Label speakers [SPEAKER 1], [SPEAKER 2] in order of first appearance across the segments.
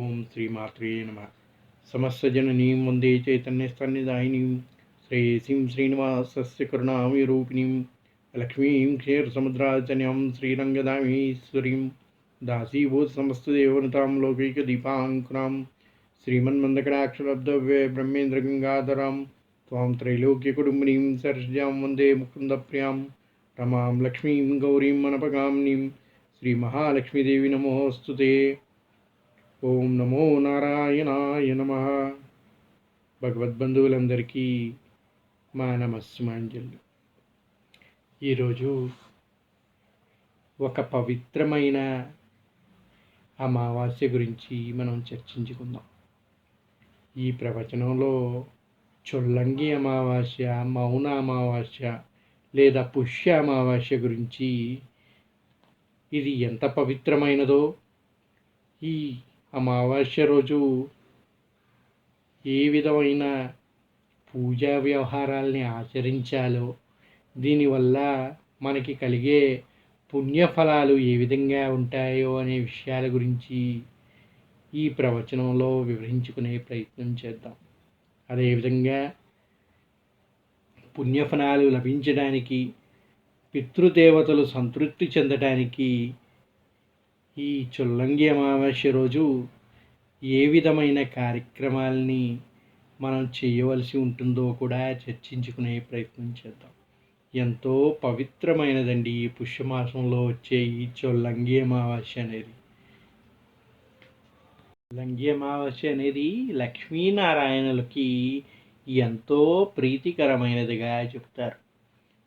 [SPEAKER 1] ఓం శ్రీ మాత్రే నమ. సమస్తజననీం వందే చైతన్యస్తన్నిదాయినీం శ్రేయసీం శ్రీనివాసస్య కరుణావిరూపిణీం లక్ష్మీం క్షీరసముద్రాచన్యాం శ్రీరంగదామీశ్వరీం దాసీభూత్ సమస్తదేవనతాం లౌకిక దీపాంకురాం శ్రీమన్మందకటాక్షరబ్దవ్యే బ్రహ్మేంద్ర గంగాధరాం త్వాం త్రైలోక్య కుటుంబినీం సరస్యాం వందే ముకుందప్రియాం. రమాం లక్ష్మీం గౌరీం మనపగాంనీం శ్రీమహాలక్ష్మీదేవి నమోస్తుతే. ఓం నమో నారాయణాయ నమ. భగవద్బంధువులందరికీ మా నమస్సుమాంజలు. ఈరోజు ఒక పవిత్రమైన అమావాస్య గురించి మనం చర్చించుకుందాం. ఈ ప్రవచనంలో చొల్లంగి అమావాస్య మౌన అమావాస్య లేదా పుష్య అమావాస్య గురించి ఇది ఎంత పవిత్రమైనదో ఈ అమావాస్య రోజు ఏ విధమైన పూజా వ్యవహారాల్ని ఆచరించాలో దీనివల్ల మనకి కలిగే పుణ్యఫలాలు ఏ విధంగా ఉంటాయో అనే విషయాల గురించి ఈ ప్రవచనంలో వివరించుకునే ప్రయత్నం చేద్దాం. అదేవిధంగా పుణ్యఫలాలు లభించడానికి పితృదేవతలు సంతృప్తి చెందడానికి ఈ చొల్లంగి అమావాస్య రోజు ఏ విధమైన కార్యక్రమాలని మనం చేయవలసి ఉంటుందో కూడా చర్చించుకునే ప్రయత్నం చేద్దాం. ఎంతో పవిత్రమైనదండి ఈ పుష్యమాసంలో వచ్చే ఈ చొల్లంగి అమావాస్య అనేది. లంగి అమావాస్య అనేది లక్ష్మీనారాయణులకి ఎంతో ప్రీతికరమైనదిగా చెప్తారు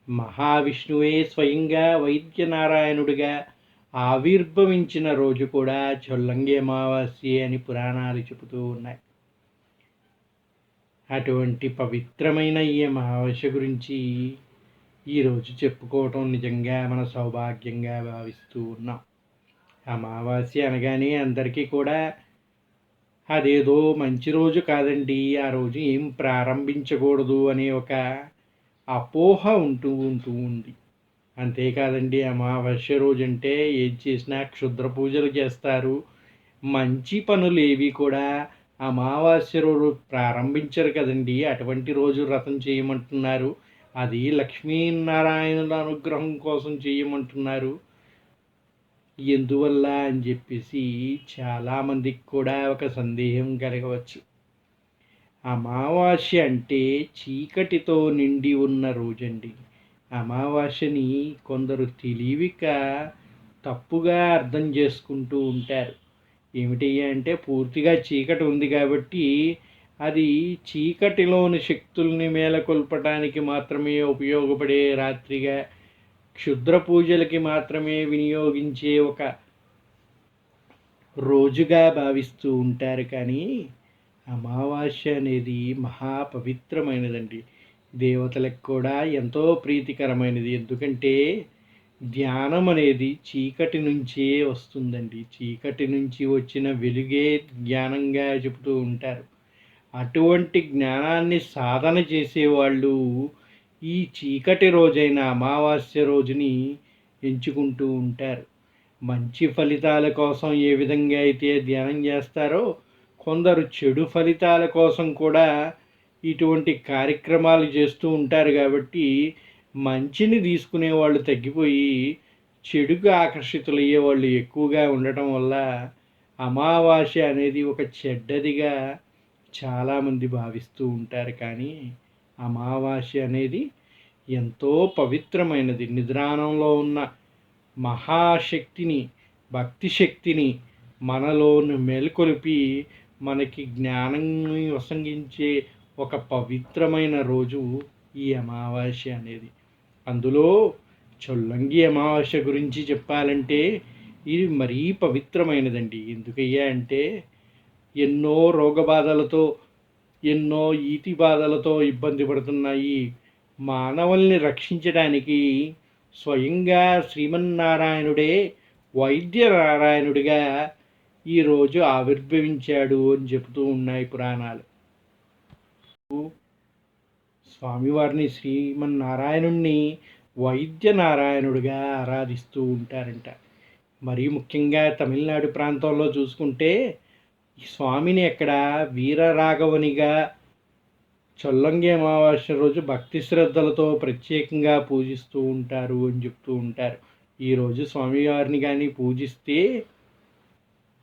[SPEAKER 1] మహావిష్ణువే స్వయంగా వైద్యనారాయణుడిగా ఆవిర్భవించిన రోజు కూడా చొల్లంగి అమావాస్య అని పురాణాలు చెబుతూ ఉన్నాయి. అటువంటి పవిత్రమైన ఈ అమావాస్య గురించి ఈరోజు చెప్పుకోవటం నిజంగా మన సౌభాగ్యంగా భావిస్తూ ఉన్నాం. అమావాస్య అనగానే అందరికీ కూడా అదేదో మంచి రోజు కాదండి ఆ రోజు ఏం ప్రారంభించకూడదు అనే ఒక అపోహ ఉంటూ ఉంటూ ఉంది. అంతేకాదండి అమావాస్య రోజు అంటే ఏం చేసినా క్షుద్ర పూజలు చేస్తారు. మంచి పనులు ఏవి కూడా అమావాస్య రోజు ప్రారంభించరు కదండి. అటువంటి రోజు వ్రతం చేయమంటున్నారు. అది లక్ష్మీనారాయణుల అనుగ్రహం కోసం చేయమంటున్నారు. ఎందువల్ల అని చెప్పేసి చాలామందికి కూడా ఒక సందేహం కలగవచ్చు. అమావాస్య అంటే చీకటితో నిండి ఉన్న రోజండి. అమావాస్యని కొందరు తెలివిక తప్పుగా అర్థం చేసుకుంటూ ఉంటారు. ఏమిటి అంటే పూర్తిగా చీకటి ఉంది కాబట్టి అది చీకటిలోని శక్తుల్ని మేలకొల్పటానికి మాత్రమే ఉపయోగపడే రాత్రిగా క్షుద్ర పూజలకి మాత్రమే వినియోగించే ఒక రోజుగా భావిస్తూ ఉంటారు. కానీ అమావాస్య అనేది మహా పవిత్రమైనదండి దేవతలకు కూడా ఎంతో ప్రీతికరమైనది. ఎందుకంటే ధ్యానం అనేది చీకటి నుంచే వస్తుందండి. చీకటి నుంచి వచ్చిన వెలుగే జ్ఞానంగా చెబుతూ ఉంటారు. అటువంటి జ్ఞానాన్ని సాధన చేసేవాళ్ళు ఈ చీకటి రోజైన అమావాస్య రోజుని ఎంచుకుంటూ ఉంటారు. మంచి ఫలితాల కోసం ఏ విధంగా అయితే ధ్యానం చేస్తారో కొందరు చెడు ఫలితాల కోసం కూడా ఇటువంటి కార్యక్రమాలు చేస్తూ ఉంటారు కాబట్టి మంచిని తీసుకునే వాళ్ళు తగ్గిపోయి చెడుకు ఆకర్షితులయ్యే వాళ్ళు ఎక్కువగా ఉండటం వల్ల అమావాస్య అనేది ఒక చెడ్డదిగా చాలామంది భావిస్తూ ఉంటారు. కానీ అమావాస్య అనేది ఎంతో పవిత్రమైనది. నిద్రానంలో ఉన్న మహాశక్తిని భక్తి శక్తిని మనలోని మేల్కొలిపి మనకి జ్ఞానాన్ని వసంగించే ఒక పవిత్రమైన రోజు ఈ అమావాస్య అనేది. అందులో చొల్లంగి అమావాస్య గురించి చెప్పాలంటే ఇది మరీ పవిత్రమైనదండి. ఎందుకయ్యా అంటే ఎన్నో రోగబాధలతో ఎన్నో ఈతి బాధలతో ఇబ్బంది పడుతున్నాయి మానవుల్ని రక్షించడానికి స్వయంగా శ్రీమన్నారాయణుడే వైద్య నారాయణుడిగా ఈరోజు ఆవిర్భవించాడు అని చెబుతూ ఉన్నాయి పురాణాలు. స్వామివారిని శ్రీమన్నారాయణుణ్ణి వైద్య నారాయణుడిగా ఆరాధిస్తూ ఉంటారంట. మరీ ముఖ్యంగా తమిళనాడు ప్రాంతంలో చూసుకుంటే ఈ స్వామిని ఎక్కడ వీరరాఘవనిగా చొల్లంగి అమావాస్య రోజు భక్తి శ్రద్ధలతో ప్రత్యేకంగా పూజిస్తూ ఉంటారు అని చెప్తూ ఉంటారు. ఈరోజు స్వామివారిని కానీ పూజిస్తే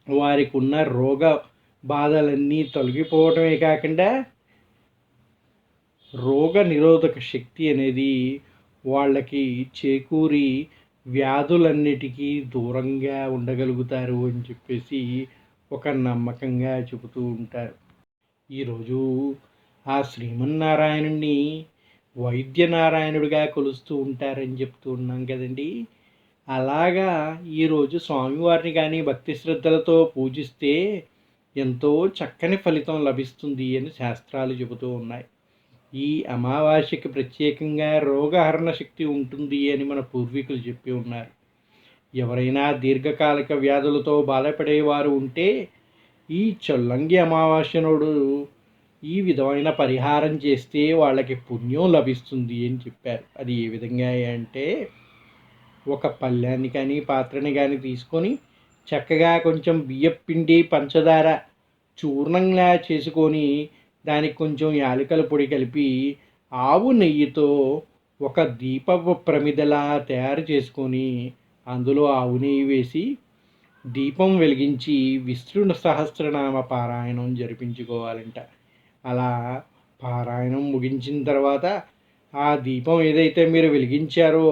[SPEAKER 1] వారికి ఉన్న రోగ బాధలన్నీ తొలగిపోవటమే కాకుండా రోగ నిరోధక శక్తి అనేది వాళ్ళకి చేకూరి వ్యాధులన్నిటికీ దూరంగా ఉండగలుగుతారు అని చెప్పేసి ఒక నమ్మకంగా చెబుతూ ఉంటారు. ఈరోజు ఆ శ్రీమన్నారాయణుడిని వైద్యనారాయణుడిగా కొలుస్తూ ఉంటారని చెప్తూ ఉన్నాం కదండి. అలాగా ఈరోజు స్వామివారిని కానీ భక్తి శ్రద్ధలతో పూజిస్తే ఎంతో చక్కని ఫలితం లభిస్తుంది అని శాస్త్రాలు చెబుతూ ఉన్నాయి. ఈ అమావాస్యకి ప్రత్యేకంగా రోగహరణ శక్తి ఉంటుంది అని మన పూర్వీకులు చెప్పి ఉన్నారు. ఎవరైనా దీర్ఘకాలిక వ్యాధులతో బాధపడేవారు ఉంటే ఈ చొల్లంగి అమావాస్యనుడు ఈ విధమైన పరిహారం చేస్తే వాళ్ళకి పుణ్యం లభిస్తుంది అని చెప్పారు. అది ఏ విధంగా అంటే ఒక పళ్ళాన్ని కానీ పాత్రని కానీ తీసుకొని చక్కగా కొంచెం బియ్యపిండి పంచదార చూర్ణంగా చేసుకొని దానికి కొంచెం యాలకల పొడి కలిపి ఆవు నెయ్యితో ఒక దీప ప్రమిదలా తయారు చేసుకొని అందులో ఆవు నెయ్యి వేసి దీపం వెలిగించి విష్ణు సహస్రనామ పారాయణం జరిపించుకోవాలంట. అలా పారాయణం ముగించిన తర్వాత ఆ దీపం ఏదైతే మీరు వెలిగించారో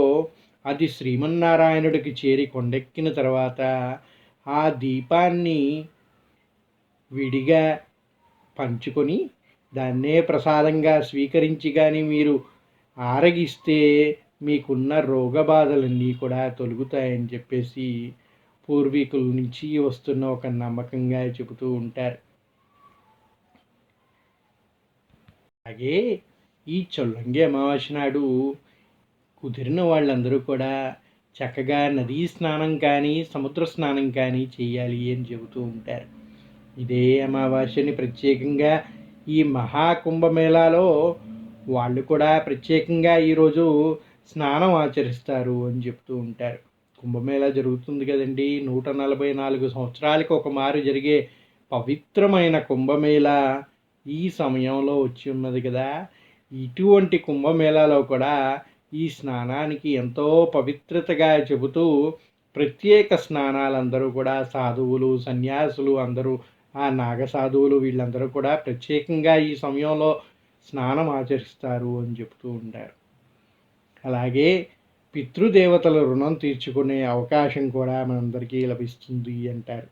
[SPEAKER 1] అది శ్రీమన్నారాయణుడికి చేరి కొండెక్కిన తర్వాత ఆ దీపాన్ని విడిగా పంచుకొని దాన్నే ప్రసాదంగా స్వీకరించి కానీ మీరు ఆరగిస్తే మీకున్న రోగ బాధలన్నీ కూడా తొలుగుతాయని చెప్పేసి పూర్వీకుల నుంచి వస్తున్న ఒక నమ్మకంగా చెబుతూ ఉంటారు. అలాగే ఈ చొల్లంగి అమావాస్య నాడు కుదిరిన వాళ్ళందరూ కూడా చక్కగా నదీ స్నానం కానీ సముద్ర స్నానం కానీ చేయాలి అని చెబుతూ ఉంటారు. ఇదే అమావాస్యని ప్రత్యేకంగా ఈ మహాకుంభమేళాలో వాళ్ళు కూడా ప్రత్యేకంగా ఈరోజు స్నానం ఆచరిస్తారు అని చెప్తూ ఉంటారు. కుంభమేళా జరుగుతుంది కదండి. నూట నలభై నాలుగు సంవత్సరాలకు ఒక మారు జరిగే పవిత్రమైన కుంభమేళా ఈ సమయంలో వచ్చి ఉన్నది కదా. ఇటువంటి కుంభమేళాలో కూడా ఈ స్నానానికి ఎంతో పవిత్రతగా చెబుతూ ప్రత్యేక స్నానాలందరూ కూడా సాధువులు సన్యాసులు అందరూ ఆ నాగసాధువులు వీళ్ళందరూ కూడా ప్రత్యేకంగా ఈ సమయంలో స్నానం ఆచరిస్తారు అని చెప్తూ ఉంటారు. అలాగే పితృదేవతల రుణం తీర్చుకునే అవకాశం కూడా మనందరికీ లభిస్తుంది అంటారు.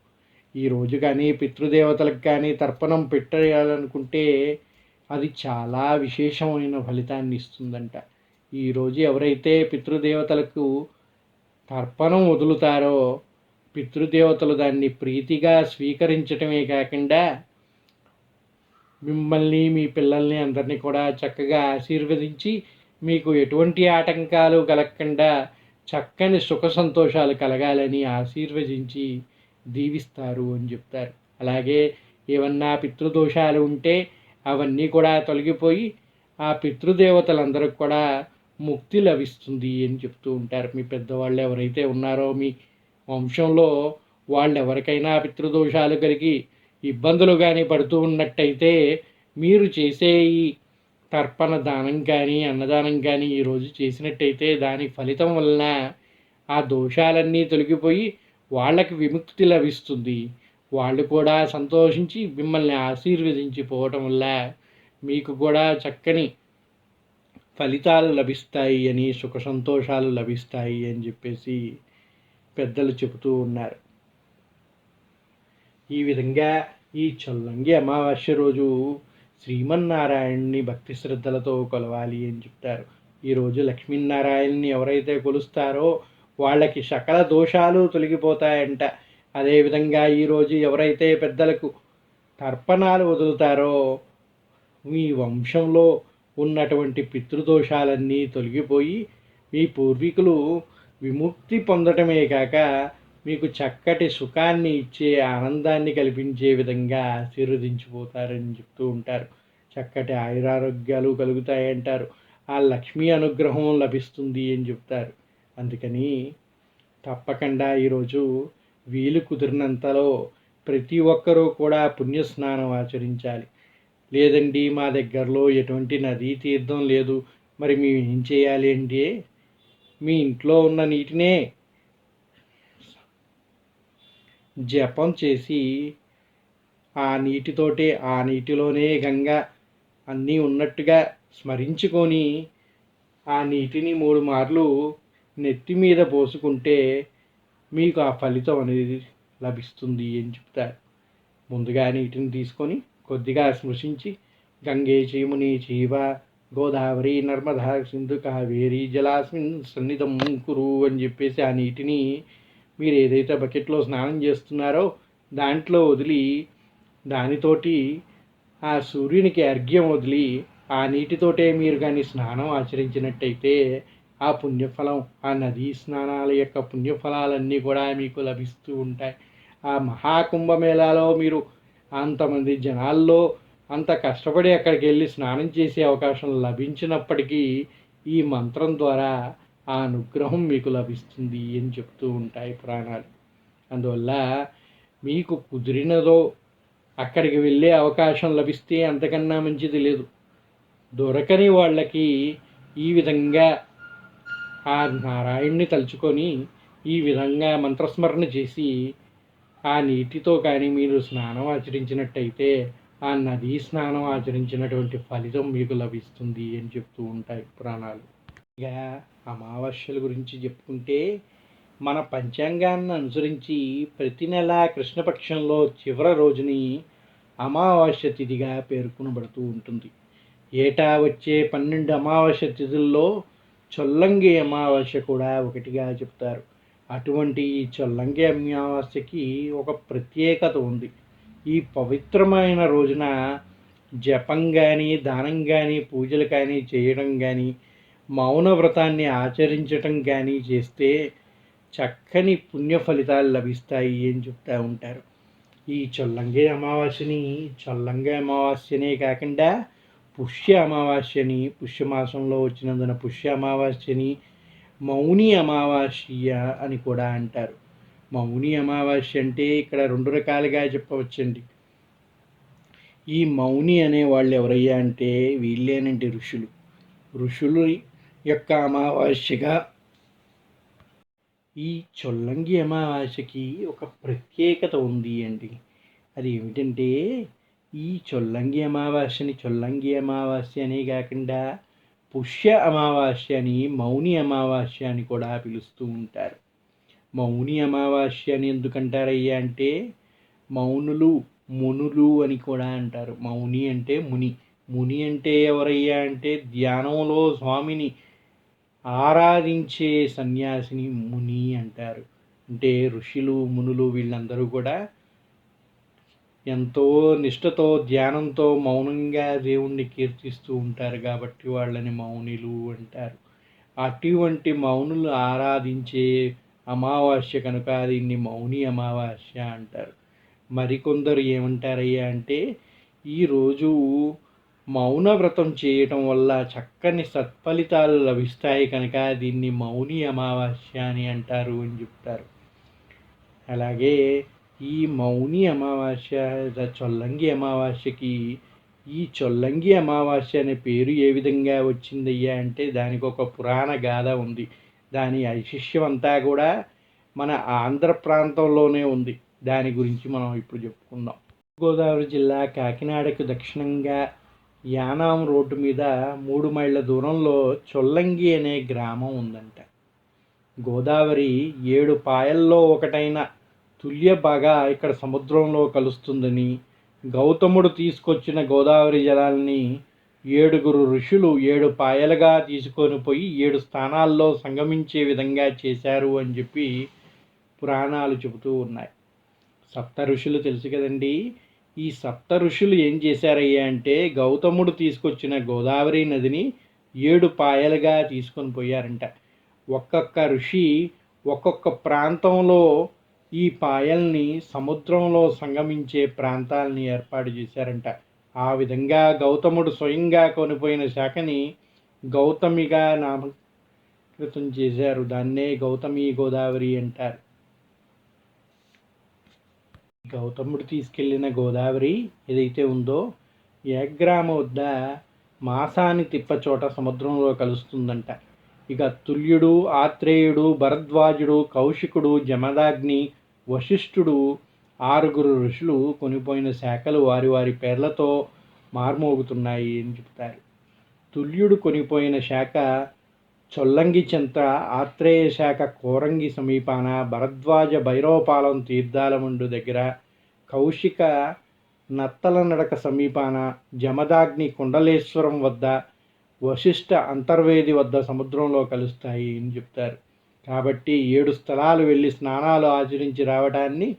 [SPEAKER 1] ఈ రోజు కానీ పితృదేవతలకు కానీ తర్పణం పెట్టాలనుకుంటే అది చాలా విశేషమైన ఫలితాన్ని ఇస్తుందంట. ఈరోజు ఎవరైతే పితృదేవతలకు తర్పణం వదులుతారో పితృదేవతలు దాన్ని ప్రీతిగా స్వీకరించటమే కాకుండా మిమ్మల్ని మీ పిల్లల్ని అందరినీ కూడా చక్కగా ఆశీర్వదించి మీకు ఎటువంటి ఆటంకాలు కలగకుండా చక్కని సుఖ సంతోషాలు కలగాలని ఆశీర్వదించి దీవిస్తారు అని చెప్తారు. అలాగే ఏమన్నా పితృదోషాలు ఉంటే అవన్నీ కూడా తొలగిపోయి ఆ పితృదేవతలందరికి కూడా ముక్తి లభిస్తుంది అని చెప్తూ ఉంటారు. మీ పెద్దవాళ్ళు ఎవరైతే ఉన్నారో మీ వంశంలో వాళ్ళెవరికైనా పితృదోషాలు కలిగి ఇబ్బందులు కానీ పడుతూ ఉన్నట్టయితే మీరు చేసే ఈ తర్పణ దానం కానీ అన్నదానం కానీ ఈరోజు చేసినట్టయితే దాని ఫలితం వలన ఆ దోషాలన్నీ తొలగిపోయి వాళ్ళకి విముక్తి లభిస్తుంది. వాళ్ళు కూడా సంతోషించి మిమ్మల్ని ఆశీర్వదించి పోవటం వల్ల మీకు కూడా చక్కని ఫలితాలు లభిస్తాయి అని సుఖ సంతోషాలు లభిస్తాయి అని చెప్పేసి పెద్దలు చెబుతూ ఉన్నారు. ఈ విధంగా ఈ చొల్లంగి అమావాస్య రోజు శ్రీమన్నారాయణ్ణి భక్తి శ్రద్ధలతో కొలవాలి అని చెప్తారు. ఈరోజు లక్ష్మీనారాయణ్ని ఎవరైతే కొలుస్తారో వాళ్ళకి సకల దోషాలు తొలగిపోతాయంట. అదేవిధంగా ఈరోజు ఎవరైతే పెద్దలకు తర్పణాలు వదులుతారో మీ వంశంలో ఉన్నటువంటి పితృదోషాలన్నీ తొలగిపోయి మీ పూర్వీకులు విముక్తి పొందటమే కాక మీకు చక్కటి సుఖాన్ని ఇచ్చే ఆనందాన్ని కల్పించే విధంగా ఆశీర్వదించిపోతారని చెప్తూ ఉంటారు. చక్కటి ఆయురారోగ్యాలు కలుగుతాయంటారు. ఆ లక్ష్మీ అనుగ్రహం లభిస్తుంది అని చెప్తారు. అందుకని తప్పకుండా ఈరోజు వీలు కుదిరినంతలో ప్రతి ఒక్కరూ కూడా పుణ్యస్నానం ఆచరించాలి. లేదండి మా దగ్గరలో ఎటువంటి నదీ తీర్థం లేదు. మరి మేము ఏం చేయాలి అంటే మీ ఇంట్లో ఉన్న నీటినే జపం చేసి ఆ నీటితోటే ఆ నీటిలోనే గంగ అన్నీ ఉన్నట్టుగా స్మరించుకొని ఆ నీటిని మూడు మార్లు నెత్తి మీద పోసుకుంటే మీకు ఆ ఫలితం అనేది లభిస్తుంది అని చెప్తారు. ముందుగా నీటిని తీసుకొని కొద్దిగా స్పృశించి గంగే చీముని చీవ గోదావరి నర్మదా సింధు కావేరి జలాస్మిన్ సన్నిధం కురు అని చెప్పేసి ఆ నీటిని మీరు ఏదైతే బకెట్లో స్నానం చేస్తున్నారో దాంట్లో వదిలి దానితోటి ఆ సూర్యునికి అర్ఘ్యం వదిలి ఆ నీటితోటే మీరు కానీ స్నానం ఆచరించినట్టయితే ఆ పుణ్యఫలం ఆ నదీ స్నానాల యొక్క పుణ్యఫలాలన్నీ కూడా మీకు లభిస్తూ ఉంటాయి. ఆ మహాకుంభమేళాలో మీరు అంతమంది జనాల్లో అంత కష్టపడి అక్కడికి వెళ్ళి స్నానం చేసే అవకాశం లభించినప్పటికీ ఈ మంత్రం ద్వారా ఆ అనుగ్రహం మీకు లభిస్తుంది అని చెప్తూ ఉంటాయి పురాణాలు. అందువల్ల మీకు కుదిరినదో అక్కడికి వెళ్ళే అవకాశం లభిస్తే అంతకన్నా మంచిది లేదు. దొరకని వాళ్ళకి ఈ విధంగా ఆ నారాయణ్ణి తలుచుకొని ఈ విధంగా మంత్రస్మరణ చేసి ఆ నీటితో కానీ మీరు స్నానం ఆచరించినట్టయితే ఆ నదీ స్నానం ఆచరించినటువంటి ఫలితం మీకు లభిస్తుంది అని చెప్తూ ఉంటాయి పురాణాలు. ఇక అమావాస్యల గురించి చెప్పుకుంటే మన పంచాంగాన్ని అనుసరించి ప్రతి నెల కృష్ణపక్షంలో చివరి రోజుని అమావాస్య తిథిగా పేర్కొనబడుతూ ఉంటుంది. ఏటా వచ్చే పన్నెండు అమావాస్య తిథుల్లో చొల్లంగి అమావాస్య కూడా ఒకటిగా చెప్తారు. అటువంటి ఈ చొల్లంగి అమావాస్యకి ఒక ప్రత్యేకత ఉంది. ఈ పవిత్రమైన రోజున జపం కానీ దానం కానీ పూజలు కానీ చేయడం కానీ మౌన వ్రతాన్ని ఆచరించటం కానీ చేస్తే చక్కని పుణ్య ఫలితాలు లభిస్తాయి అని చెప్తూ ఉంటారు. ఈ చొల్లంగి అమావాస్యని చొల్లంగి అమావాస్యనే కాకుండా పుష్య అమావాస్యని పుష్యమాసంలో వచ్చినందున పుష్య అమావాస్యని మౌని అమావాస్య అని కూడా అంటారు. మౌని అమావాస్య అంటే ఇక్కడ రెండు రకాలుగా చెప్పవచ్చండి. ఈ మౌని అనే వాళ్ళు ఎవరయ్యా అంటే వీళ్ళేనండి ఋషులు. ఋషులు యొక్క అమావాస్యగా ఈ చొల్లంగి అమావాస్యకి ఒక ప్రత్యేకత ఉంది అండి. అది ఏమిటంటే ఈ చొల్లంగి అమావాస్యని చొల్లంగి అమావాస్య అనే కాకుండా పుష్య అమావాస్య అని మౌని అమావాస్య అని కూడా పిలుస్తూ ఉంటారు. మౌని అమావాస్య అని ఎందుకంటారయ్యా అంటే మౌనులు మునులు అని కూడా అంటారు. మౌని అంటే ముని. ముని అంటే ఎవరయ్యా అంటే ధ్యానంలో స్వామిని ఆరాధించే సన్యాసిని ముని అంటారు. అంటే ఋషులు మునులు వీళ్ళందరూ కూడా ఎంతో నిష్టతో ధ్యానంతో మౌనంగా దేవుణ్ణి కీర్తిస్తూ ఉంటారు కాబట్టి వాళ్ళని మౌనులు అంటారు. అటువంటి మౌనులు ఆరాధించే అమావాస్య కనుక దీన్ని మౌని అమావాస్య అంటారు. మరికొందరు ఏమంటారయ్యా అంటే ఈరోజు మౌన వ్రతం చేయటం వల్ల చక్కని సత్ఫలితాలు లభిస్తాయి కనుక దీన్ని మౌని అమావాస్య అని అంటారు అని చెప్తారు. అలాగే ఈ మౌని అమావాస్య చొల్లంగి అమావాస్యకి ఈ చొల్లంగి అమావాస్య అనే పేరు ఏ విధంగా వచ్చిందయ్యా అంటే దానికి ఒక పురాణ గాథ ఉంది. దాని ఐశిష్యం అంతా కూడా మన ఆంధ్ర ప్రాంతంలోనే ఉంది. దాని గురించి మనం ఇప్పుడు చెప్పుకుందాం. గోదావరి జిల్లా కాకినాడకు దక్షిణంగా యానాం రోడ్డు మీద మూడు మైళ్ళ దూరంలో చొల్లంగి అనే గ్రామం ఉందంట. గోదావరి ఏడు పాయల్లో ఒకటైన తుల్య బాగా ఇక్కడ సముద్రంలో కలుస్తుందని గౌతముడు తీసుకొచ్చిన గోదావరి జలాల్ని ఏడుగురు ఋషులు ఏడు పాయలుగా తీసుకొని పోయి ఏడు స్థానాల్లో సంగమించే విధంగా చేశారు అని చెప్పి పురాణాలు చెబుతూ ఉన్నాయి. సప్త ఋషులు తెలుసు కదండి. ఈ సప్త ఋషులు ఏం చేశారయ్యా అంటే గౌతముడు తీసుకొచ్చిన గోదావరి నదిని ఏడు పాయలుగా తీసుకొని పోయారంట. ఒక్కొక్క ఋషి ఒక్కొక్క ప్రాంతంలో ఈ పాయల్ని సముద్రంలో సంగమించే ప్రాంతాలని ఏర్పాటు చేశారంట. ఆ విధంగా గౌతముడు స్వయంగా కొనిపోయిన శాఖని గౌతమిగా నామకృతం చేశారు. దాన్నే గౌతమి గోదావరి అంటారు. గౌతముడు తీసుకెళ్ళిన గోదావరి ఏదైతే ఉందో ఏగ్రామ వద్ద మాసాని తిప్పచోట సముద్రంలో కలుస్తుందంట. ఇక తుల్యుడు ఆత్రేయుడు భరద్వాజుడు కౌశికుడు జమదాగ్ని వశిష్ఠుడు ఆరుగురు ఋషులు కొనిపోయిన శాఖలు వారి వారి పేర్లతో మార్మోగుతున్నాయి అని చెప్తారు తుల్యుడు కొనిపోయిన శాఖ చొల్లంగి చెంత ఆత్రేయ శాఖ కోరంగి సమీపాన భరద్వాజ భైరవపాలెం తీర్థాలముండు దగ్గర కౌశిక నత్తల నడక సమీపాన జమదాగ్ని కుండలేశ్వరం వద్ద వశిష్ట అంతర్వేది వద్ద సముద్రంలో కలుస్తాయి అని చెప్తారు కాబట్టి ఏడు స్థలాలు వెళ్ళి స్నానాలు ఆచరించి రావడాన్ని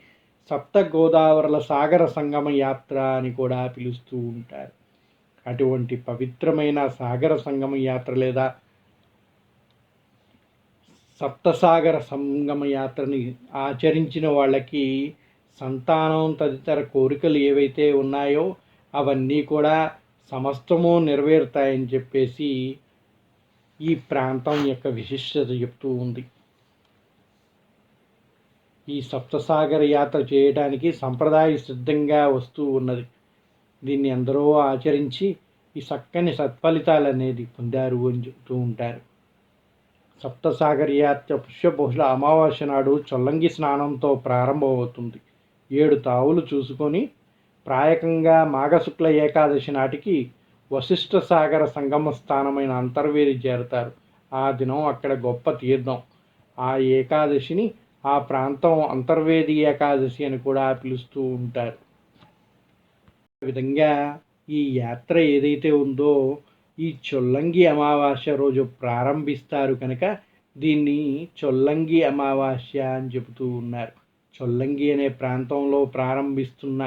[SPEAKER 1] సప్త గోదావరుల సాగర సంగమ యాత్ర అని కూడా పిలుస్తూ ఉంటారు. అటువంటి పవిత్రమైన సాగర సంగమ యాత్ర లేదా సప్తసాగర సంగమ యాత్రని ఆచరించిన వాళ్ళకి సంతానం తదితర కోరికలు ఏవైతే ఉన్నాయో అవన్నీ కూడా సమస్తము నెరవేరుతాయని చెప్పేసి ఈ ప్రాంతం యొక్క విశిష్టత చెప్తూ ఉంది. ఈ సప్తసాగర యాత్ర చేయడానికి సంప్రదాయ సిద్ధంగా వస్తూ ఉన్నది. దీన్ని ఎందరో ఆచరించి ఈ చక్కని సత్ఫలితాలు అనేది పొందారు అని చెప్తూ ఉంటారు. సప్తసాగర యాత్ర పుష్యబహుళ అమావాస్య నాడు చొల్లంగి స్నానంతో ప్రారంభమవుతుంది. ఏడు తావులు చూసుకొని ప్రాయకంగా మాఘశుక్ల ఏకాదశి నాటికి వశిష్ఠ సాగర సంగమ స్థానమైన అంతర్వేది చేరుతారు. ఆ దినం అక్కడ గొప్ప తీర్థం. ఆ ఏకాదశిని ఆ ప్రాంతం అంతర్వేది ఏకాదశి అని కూడా పిలుస్తూ ఉంటారు. విధంగా ఈ యాత్ర ఏదైతే ఉందో ఈ చొల్లంగి అమావాస్య రోజు ప్రారంభిస్తారు కనుక దీన్ని చొల్లంగి అమావాస్య అని చెబుతూ ఉన్నారు. చొల్లంగి అనే ప్రాంతంలో ప్రారంభిస్తున్న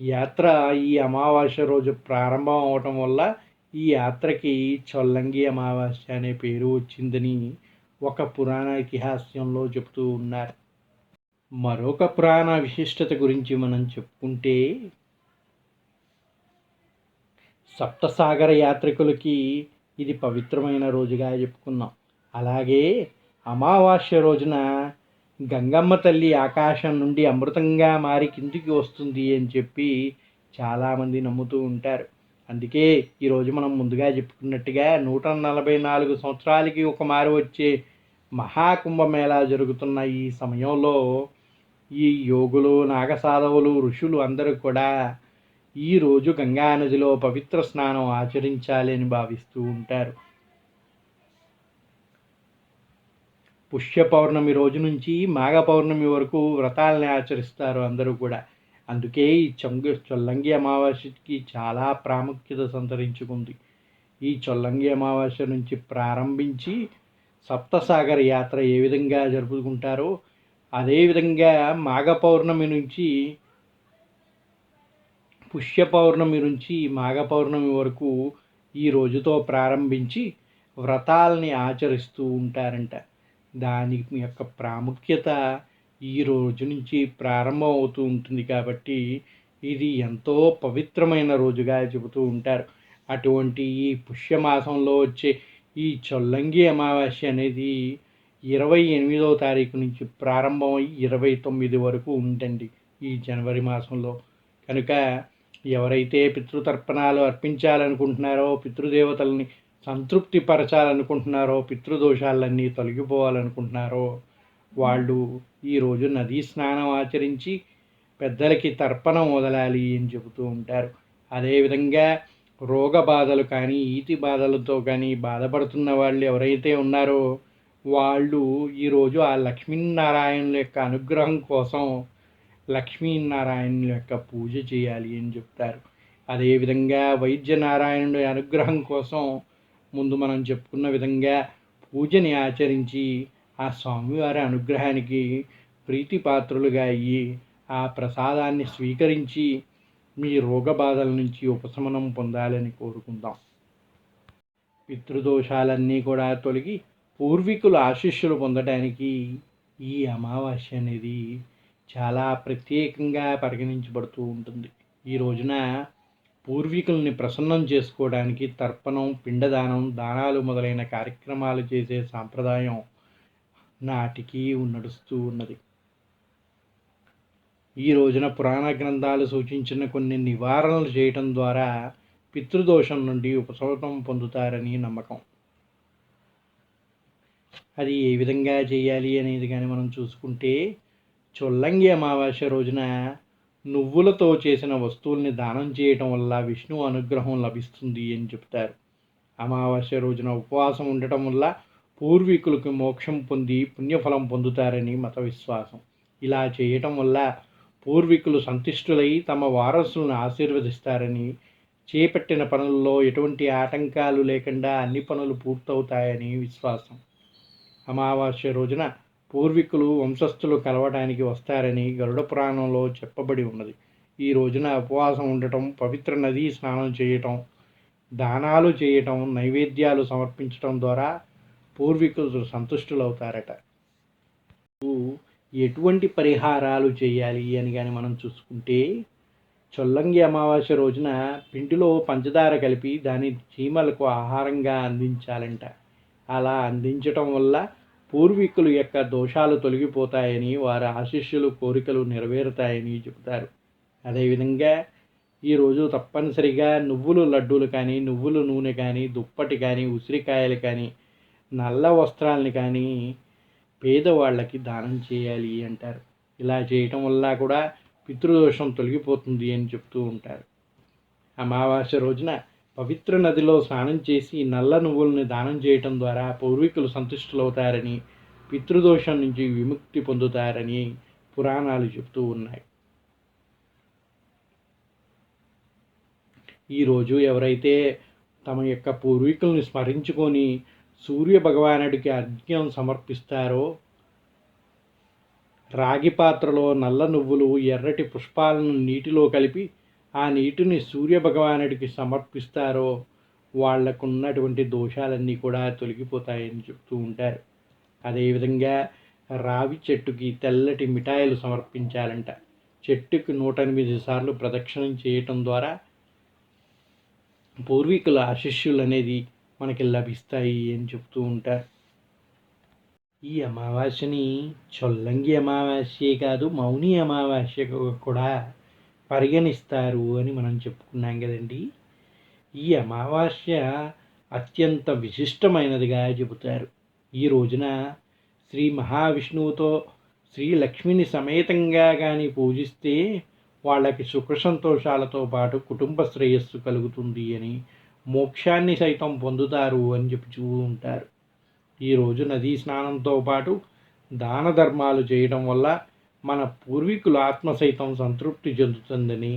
[SPEAKER 1] యాత్ర ఈ అమావాస్య రోజు ప్రారంభం అవటం వల్ల ఈ యాత్రకి చొల్లంగి అమావాస్య అనే పేరు వచ్చిందని ఒక పురాణ ఇతిహాస్యంలో చెబుతూ ఉన్నారు. మరొక పురాణ విశిష్టత గురించి మనం చెప్పుకుంటే సప్తసాగర యాత్రికులకి ఇది పవిత్రమైన రోజుగా చెప్పుకున్నాం. అలాగే అమావాస్య రోజున గంగమ్మ తల్లి ఆకాశం నుండి అమృతంగా మారి కిందికి వస్తుంది అని చెప్పి చాలామంది నమ్ముతూ ఉంటారు. అందుకే ఈరోజు మనం ముందుగా చెప్పుకున్నట్టుగా నూట నలభై నాలుగు సంవత్సరాలకి ఒక మారి వచ్చే మహాకుంభమేళా జరుగుతున్న ఈ సమయంలో ఈ యోగులు నాగసాధవులు ఋషులు అందరూ కూడా ఈరోజు గంగా నదిలో పవిత్ర స్నానం ఆచరించాలి అని భావిస్తూ ఉంటారు. పుష్య పౌర్ణమి రోజు నుంచి మాఘ పౌర్ణమి వరకు వ్రతాలని ఆచరిస్తారు అందరూ కూడా. అందుకే ఈ చొంగ చొల్లంగి అమావాస్యకి చాలా ప్రాముఖ్యత సంతరించుకుంది. ఈ చొల్లంగి అమావాస్య నుంచి ప్రారంభించి సప్తసాగర్ యాత్ర ఏ విధంగా జరుపుకుంటారో అదేవిధంగా మాఘ పౌర్ణమి నుంచి పుష్య పౌర్ణమి నుంచి మాఘ పౌర్ణమి వరకు ఈ రోజుతో ప్రారంభించి వ్రతాలని ఆచరిస్తూ ఉంటారంట. దాని యొక్క ప్రాముఖ్యత ఈ రోజు నుంచి ప్రారంభం అవుతూ ఉంటుంది కాబట్టి ఇది ఎంతో పవిత్రమైన రోజుగా చెబుతూ ఉంటారు. అటువంటి ఈ పుష్యమాసంలో వచ్చే ఈ చొల్లంగి అమావాస్య అనేది ఇరవై ఎనిమిదవ తారీఖు నుంచి ప్రారంభమై ఇరవై తొమ్మిది వరకు ఉంటండి ఈ జనవరి మాసంలో. కనుక ఎవరైతే పితృతర్పణాలు అర్పించాలనుకుంటున్నారో పితృదేవతల్ని సంతృప్తిపరచాలనుకుంటున్నారో పితృదోషాలన్నీ తొలగిపోవాలనుకుంటున్నారో వాళ్ళు ఈరోజు నదీ స్నానం ఆచరించి పెద్దలకి తర్పణం వదలాలి అని చెబుతూ ఉంటారు. అదేవిధంగా రోగ బాధలు కానీ ఈతి బాధలతో కానీ బాధపడుతున్న వాళ్ళు ఎవరైతే ఉన్నారో వాళ్ళు ఈరోజు ఆ లక్ష్మీనారాయణుల యొక్క అనుగ్రహం కోసం లక్ష్మీనారాయణుల యొక్క పూజ చేయాలి అని చెప్తారు. అదేవిధంగా వైద్యనారాయణుడి అనుగ్రహం కోసం ముందు మనం చెప్పుకున్న విధంగా పూజని ఆచరించి ఆ స్వామివారి అనుగ్రహానికి ప్రీతిపాత్రులుగా అయ్యి ఆ ప్రసాదాన్ని స్వీకరించి మీ రోగ బాధల నుంచి ఉపశమనం పొందాలని కోరుకుందాం. పితృదోషాలన్నీ కూడా తొలగి పూర్వీకుల ఆశీస్సులు పొందడానికి ఈ అమావాస్య అనేది చాలా ప్రత్యేకంగా పరిగణించబడుతూ ఉంటుంది. ఈ రోజున పూర్వీకుల్ని ప్రసన్నం చేసుకోవడానికి తర్పణం పిండదానం దానాలు మొదలైన కార్యక్రమాలు చేసే సాంప్రదాయం నాటికి నడుస్తూ ఉన్నది. ఈ రోజున పురాణ గ్రంథాలు సూచించిన కొన్ని నివారణలు చేయటం ద్వారా పితృదోషం నుండి ఉపశమనం పొందుతారని నమ్మకం. అది ఏ విధంగా చేయాలి అనేది కానీ మనం చూసుకుంటే చొల్లంగి అమావాస్య రోజున నువ్వులతో చేసిన వస్తువుల్ని దానం చేయటం వల్ల విష్ణు అనుగ్రహం లభిస్తుంది అని చెప్తారు అమావాస్య రోజున ఉపవాసం ఉండటం వల్ల పూర్వీకులకు మోక్షం పొంది పుణ్యఫలం పొందుతారని మత విశ్వాసం. ఇలా చేయటం వల్ల పూర్వీకులు సంతుష్టులై తమ వారసులను ఆశీర్వదిస్తారని చేపట్టిన పనుల్లో ఎటువంటి ఆటంకాలు లేకుండా అన్ని పనులు పూర్తవుతాయని విశ్వాసం. అమావాస్య రోజున పూర్వీకులు వంశస్థులు కలవడానికి వస్తారని గరుడ పురాణంలో చెప్పబడి ఉన్నది. ఈ రోజున ఉపవాసం ఉండటం పవిత్ర నదీ స్నానం చేయటం దానాలు చేయటం నైవేద్యాలు సమర్పించటం ద్వారా పూర్వీకులు సంతుష్టులవుతారట. ఎటువంటి పరిహారాలు చేయాలి అని కానీ మనం చూసుకుంటే చొల్లంగి అమావాస్య రోజున పిండిలో పంచదార కలిపి దాని చీమలకు ఆహారంగా అందించాలంట. అలా అందించటం వల్ల పూర్వీకులు యొక్క దోషాలు తొలగిపోతాయని వారి ఆశిష్యులు కోరికలు నెరవేరుతాయని చెబుతారు. అదేవిధంగా ఈరోజు తప్పనిసరిగా నువ్వులు లడ్డూలు కానీ నువ్వుల నూనె కానీ దుప్పటి కానీ ఉసిరికాయలు కానీ నల్ల వస్త్రాలని కానీ పేదవాళ్ళకి దానం చేయాలి అంటారు. ఇలా చేయటం వల్ల కూడా పితృదోషం తొలగిపోతుంది అని చెప్తూ ఉంటారు. అమావాస్య రోజున పవిత్ర నదిలో స్నానం చేసి నల్ల నువ్వుల్ని దానం చేయటం ద్వారా పూర్వీకులు సంతుష్టులవుతారని పితృదోషం నుంచి విముక్తి పొందుతారని పురాణాలు చెప్తూ ఉన్నాయి. ఈరోజు ఎవరైతే తమ యొక్క పూర్వీకుల్ని స్మరించుకొని సూర్య భగవానుడికి అర్ఘ్యం సమర్పిస్తారో? రాగి పాత్రలో నల్ల నువ్వులు ఎర్రటి పుష్పాలను నీటిలో కలిపి ఆ నీటిని సూర్య భగవానుడికి సమర్పిస్తారో? వాళ్ళకు ఉన్నటువంటి దోషాలన్నీ కూడా తొలగిపోతాయని చెప్తూ ఉంటారు. అదేవిధంగా రావి చెట్టుకి తెల్లటి మిఠాయిలు సమర్పించాలంట. చెట్టుకి నూట ఎనిమిది సార్లు ప్రదక్షిణం చేయటం ద్వారా పూర్వీకుల ఆశిష్యులు అనేది మనకి లభిస్తాయి అని చెప్తూ ఉంటారు. ఈ అమావాస్యని చొల్లంగి అమావాస్యే కాదు మౌని అమావాస్య కూడా పరిగణిస్తారు అని మనం చెప్పుకున్నాం కదండి. ఈ అమావాస్య అత్యంత విశిష్టమైనదిగా చెబుతారు. ఈ రోజున శ్రీ మహావిష్ణువుతో శ్రీ లక్ష్మిని సమేతంగా కానీ పూజిస్తే వాళ్ళకి సుఖ సంతోషాలతో పాటు కుటుంబ శ్రేయస్సు కలుగుతుంది అని మోక్షాన్ని సైతం పొందుతారు అని చెప్పుచూ ఉంటారు. ఈరోజు నదీ స్నానంతో పాటు దాన ధర్మాలు చేయడం వల్ల మన పూర్వీకుల ఆత్మ సైతం సంతృప్తి చెందుతుందని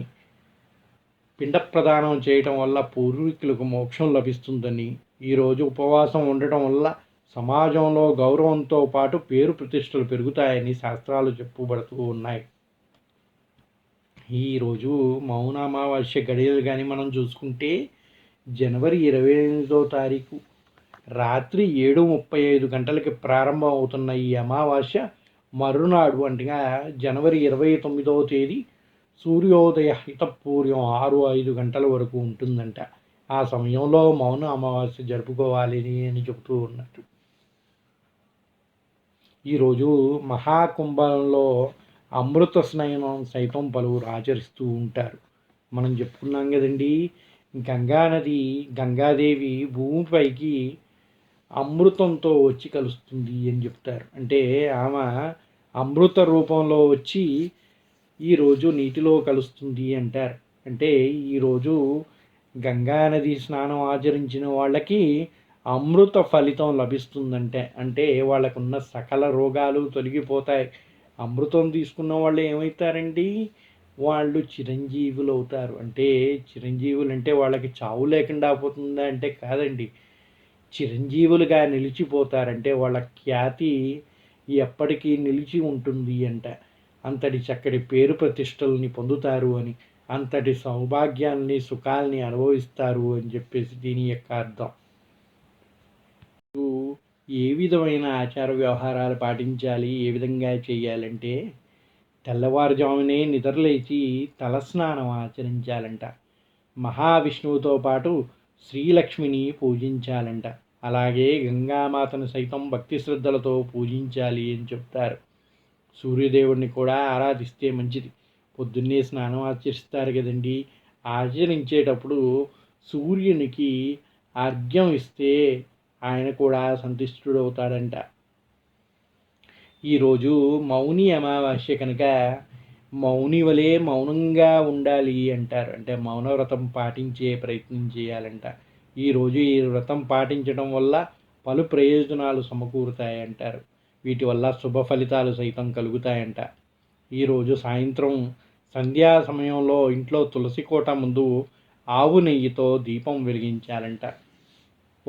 [SPEAKER 1] పిండ ప్రదానం చేయటం వల్ల పూర్వీకులకు మోక్షం లభిస్తుందని ఈరోజు ఉపవాసం ఉండటం వల్ల సమాజంలో గౌరవంతో పాటు పేరు ప్రతిష్టలు పెరుగుతాయని శాస్త్రాలు చెప్పుబడుతూ ఉన్నాయి. ఈరోజు మౌనామావాస్య గడియలు కానీ మనం చూసుకుంటే జనవరి ఇరవై ఎనిమిదో తారీఖు. రాత్రి ఏడు ముప్పై ఐదు గంటలకి ప్రారంభం అవుతున్న ఈ అమావాస్య మరునాడు అంటగా జనవరి ఇరవై తొమ్మిదవ తేదీ సూర్యోదయ హితపూర్యం ఆరు ఐదు గంటల వరకు ఉంటుందంట. ఆ సమయంలో మౌన అమావాస్య జరుపుకోవాలి అని చెబుతూ ఉన్నట్టు. ఈరోజు మహాకుంభంలో అమృత స్నయనం సైతం పలువురు ఆచరిస్తూ ఉంటారు. మనం చెప్పుకున్నాం కదండీ గంగానది గంగాదేవి భూమిపైకి అమృతంతో వచ్చి కలుస్తుంది అని చెప్తారు. అంటే ఆమె అమృత రూపంలో వచ్చి ఈరోజు నీటిలో కలుస్తుంది అంటారు. అంటే ఈరోజు గంగానది స్నానం ఆచరించిన వాళ్ళకి అమృత ఫలితం లభిస్తుందంటే అంటే వాళ్ళకున్న సకల రోగాలు తొలగిపోతాయి. అమృతం తీసుకున్న వాళ్ళు ఏమవుతారండి? వాళ్ళు చిరంజీవులు అవుతారు. అంటే చిరంజీవులు అంటే వాళ్ళకి చావు లేకుండా పోతుందా అంటే కాదండి. చిరంజీవులుగా నిలిచిపోతారంటే వాళ్ళ ఖ్యాతి ఎప్పటికీ నిలిచి ఉంటుంది అంట. అంతటి చక్కటి పేరు ప్రతిష్టల్ని పొందుతారు అని అంతటి సౌభాగ్యాన్ని సుఖాల్ని అనుభవిస్తారు అని చెప్పేసి దీని యొక్క అర్థం. ఏ విధమైన ఆచార వ్యవహారాలు పాటించాలి? ఏ విధంగా చేయాలంటే తెల్లవారుజామునే నిద్రలేచి తలస్నానం ఆచరించాలంట. మహావిష్ణువుతో పాటు శ్రీలక్ష్మిని పూజించాలంట. అలాగే గంగామాతను సైతం భక్తి శ్రద్ధలతో పూజించాలి అని చెప్తారు. సూర్యదేవుడిని కూడా ఆరాధిస్తే మంచిది. పొద్దున్నే స్నానం ఆచరిస్తారు కదండి. ఆచరించేటప్పుడు సూర్యునికి అర్ఘ్యం ఇస్తే ఆయన కూడా సంతుష్టుడవుతాడంట. ఈరోజు మౌని అమావాస్య కనుక మౌని వలె మౌనంగా ఉండాలి అంటారు. అంటే మౌనవ్రతం పాటించే ప్రయత్నం చేయాలంట. ఈరోజు ఈ వ్రతం పాటించడం వల్ల పలు ప్రయోజనాలు సమకూరుతాయి అంటారు. వీటి వల్ల శుభ ఫలితాలు సైతం కలుగుతాయంట. ఈరోజు సాయంత్రం సంధ్యా సమయంలో ఇంట్లో తులసి కోట ముందు ఆవు నెయ్యితో దీపం వెలిగించాలంట.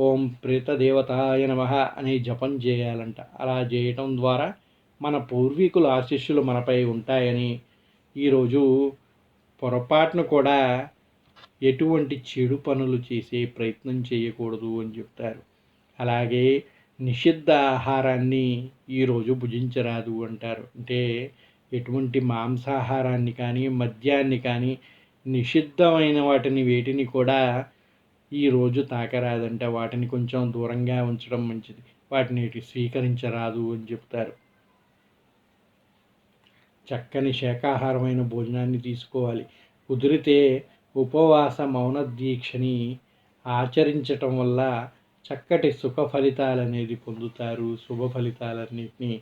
[SPEAKER 1] ఓం ప్రేతదేవతాయ నమ అనే జపం చేయాలంట. అలా చేయటం ద్వారా మన పూర్వీకుల ఆశిష్యులు మనపై ఉంటాయని ఈరోజు పొరపాటును కూడా ఎటువంటి చెడు పనులు చేసే ప్రయత్నం చేయకూడదు అని చెప్తారు. అలాగే నిషిద్ధ ఆహారాన్ని ఈరోజు భుజించరాదు అంటారు. అంటే ఎటువంటి మాంసాహారాన్ని కానీ మద్యాన్ని కానీ నిషిద్ధమైన వాటిని వేటిని కూడా ఈరోజు తాకరాదంటే వాటిని కొంచెం దూరంగా ఉంచడం మంచిది. వాటిని స్వీకరించరాదు అని చెప్తారు. చక్కని శాకాహారమైన భోజనాన్ని తీసుకోవాలి. కుదిరితే ఉపవాస మౌన దీక్షని ఆచరించటం వల్ల చక్కటి సుఖ ఫలితాలు అనేది పొందుతారు. శుభ ఫలితాలన్నింటినీ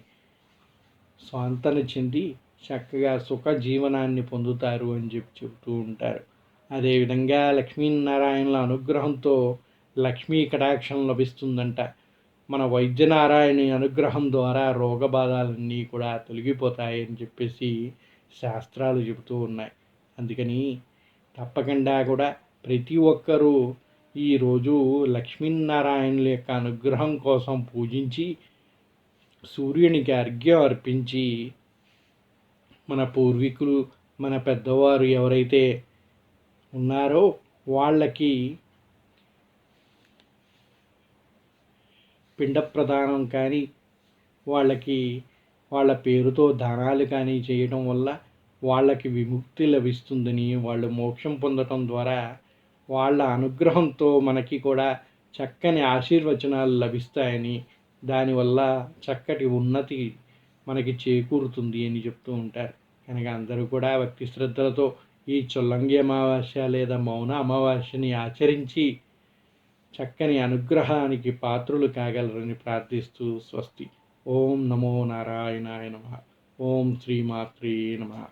[SPEAKER 1] స్వాంతన చెంది చక్కగా సుఖ జీవనాన్ని పొందుతారు అని చెప్పి చెబుతూ ఉంటారు. అదేవిధంగా లక్ష్మీనారాయణుల అనుగ్రహంతో లక్ష్మీ కటాక్షం లభిస్తుందంట. మన వైద్యనారాయణ అనుగ్రహం ద్వారా రోగబాధాలన్నీ కూడా తొలగిపోతాయని చెప్పేసి శాస్త్రాలు చెబుతూ ఉన్నాయి. అందుకని తప్పకుండా కూడా ప్రతి ఒక్కరూ ఈరోజు లక్ష్మీనారాయణుల యొక్క అనుగ్రహం కోసం పూజించి సూర్యునికి అర్ఘ్యం అర్పించి మన పూర్వీకులు మన పెద్దవారు ఎవరైతే ఉన్నారో వాళ్ళకి పిండ ప్రదానం కానీ వాళ్ళకి వాళ్ళ పేరుతో దానాలు కానీ చేయడం వల్ల వాళ్ళకి విముక్తి లభిస్తుందని వాళ్ళు మోక్షం పొందటం ద్వారా వాళ్ళ అనుగ్రహంతో మనకి కూడా చక్కని ఆశీర్వచనాలు లభిస్తాయని దానివల్ల చక్కటి ఉన్నతి మనకి చేకూరుతుంది అని చెప్తూ ఉంటారు. కనుక అందరూ కూడా భక్తి శ్రద్ధలతో ఈ చొల్లంగి అమావాస్య లేదా మౌన అమావాస్యని ఆచరించి చక్కని అనుగ్రహానికి పాత్రులు కాగలరని ప్రార్థిస్తూ స్వస్తి. ఓం నమో నారాయణాయ నమ. ఓం శ్రీమాత్రే నమ.